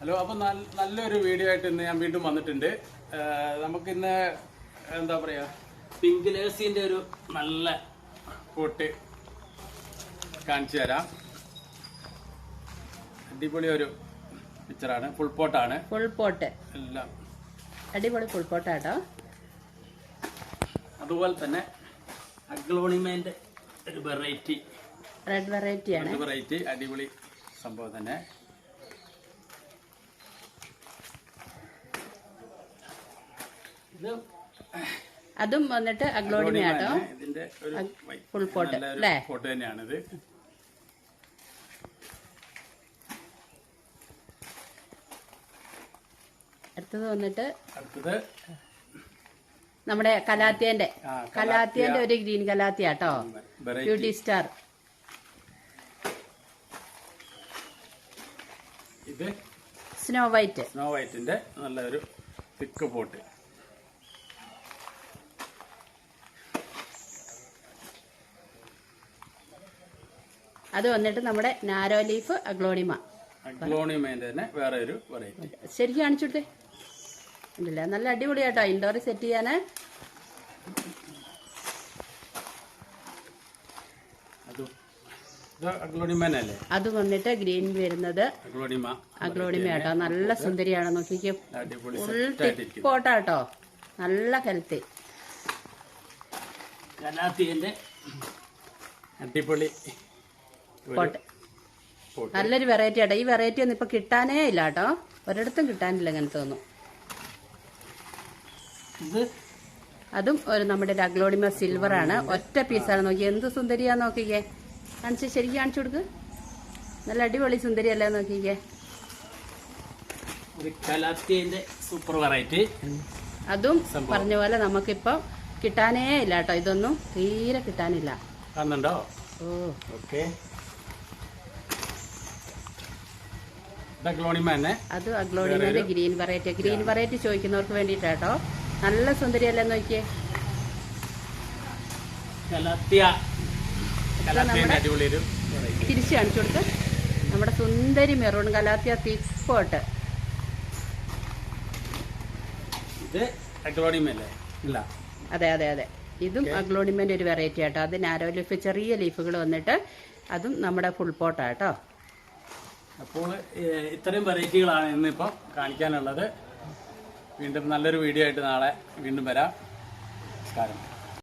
Hello അപ്പൊ നല്ല- നല്ലൊരു വീഡിയോ ആയിട്ട് ഇന്ന് ഞാൻ വീണ്ടും വന്നിട്ടുണ്ട്. നമുക്ക് ഇന്ന് എന്താ പറയാ? പിങ്ക് ലേസിന്റെ ഒരു നല്ല പോട്ട് കാണിച്ചു തരാം. അടിപൊളി ഒരു പിക്ചറാണ് ഫുൾ പോട്ടാണ് ഫുൾ പോട്ട് എല്ലാം. അടിപൊളി ഫുൾ പോട്ടാട്ടോ അതുപോലെ തന്നെ അഗ്ലോണിമേന്റെ ഒരു വെറൈറ്റി റെഡ് വെറൈറ്റി ആണ്. വെറൈറ്റി അടിപൊളി സംഭവം തന്നെ. അതും വന്നിട്ട് അഗ്ലോണിമ ആട്ടോ. ഫുൾ pot, അല്ലേ? ഫോട്ടോ തന്നെയാണിത്. അടുത്തത് വന്നിട്ട് അടുത്തത് നമ്മുടെ കലാത്തിയന്റെ. കലാത്തിയന്റെ ഒരു ഗ്രീൻ കലാത്തിയ കേട്ടോ ബ്യൂട്ടി സ്റ്റാർ. ഇത് സ്നോ വൈറ്റ്. സ്നോ വൈറ്റിന്റെ നല്ലൊരു തിക്ക് പോട്ട്. അത് വന്നിട്ട് നമ്മുടെ നാരോ ലീഫ് അഗ്ലോണിമ. അഗ്ലോണിമേന്റെ തന്നെ വേറെ ഒരു വെറൈറ്റി ശരിക്കും കാണിച്ചു ഇല്ല നല്ല അടിപൊളിയാട്ടോ ഇൻഡോർ സെറ്റ് ചെയ്യാന്. അത് വന്നിട്ട് ഗ്രീൻ വരുന്നത് അഗ്ലോണിമ. കേട്ടോ നല്ല സുന്ദരിയാണോ നോക്കിക്കോ. ഫുൾ നല്ല ഹെൽത്തി അടിപൊളി പോട്ട്. നല്ലൊരു വെറൈറ്റി ആട്ടോ. ഈ വെറൈറ്റി ഒന്നും ഇപ്പൊ കിട്ടാനേ ഇല്ല കേട്ടോ. ഒരിടത്തും കിട്ടാനില്ല ഇങ്ങനത്തെ ഒന്നും. അതും ഒരു നമ്മുടെ ഒരു അഗ്ലോണിമ സിൽവർ ആണ് ഒറ്റ പീസാണ് നോക്കി എന്ത് സുന്ദരിയാ നോക്കിക്കേ. കാണിച്ച് ശരിക്കും കാണിച്ചു കൊടുക്ക്. നല്ല അടിപൊളി സുന്ദരിയല്ലേ നോക്കിക്കേ. സൂപ്പർ വെറൈറ്റി അതും. പറഞ്ഞ പോലെ നമുക്കിപ്പം കിട്ടാനേ ഇല്ല കേട്ടോ. ഇതൊന്നും തീരെ കിട്ടാനില്ല. ഓ. ഓക്കെ അഗ്ലോണിമ തന്നെ അത് അഗ്ലോണിമയുടെ ഗ്രീൻ വെറൈറ്റി. ഗ്രീൻ വെറൈറ്റി ചോദിക്കുന്നവർക്ക് വേണ്ടിയിട്ടാട്ടോ. നല്ല സുന്ദരിയല്ലേ നോക്കിയേ. തിരിച്ചു കാണിച്ചു കൊടുത്ത് നമ്മുടെ സുന്ദരി മെറൂൺ കലാത്തിയ തിക്കോട്ട്. അതെ അതെ അതെ. ഇതും അഗ്ലോണിമേന്റെ ഒരു വെറൈറ്റി ആട്ടോ. അത് നാരോ ലീഫ് ചെറിയ ലീഫുകൾ വന്നിട്ട് അതും നമ്മുടെ ഫുൾ പോട്ടാട്ടോ. അപ്പോൾ ഇത്രയും വെറൈറ്റികളാണ് ഇന്നിപ്പം കാണിക്കാനുള്ളത്. വീണ്ടും നല്ലൊരു വീഡിയോ ആയിട്ട് നാളെ വീണ്ടും വരാം. നമസ്കാരം.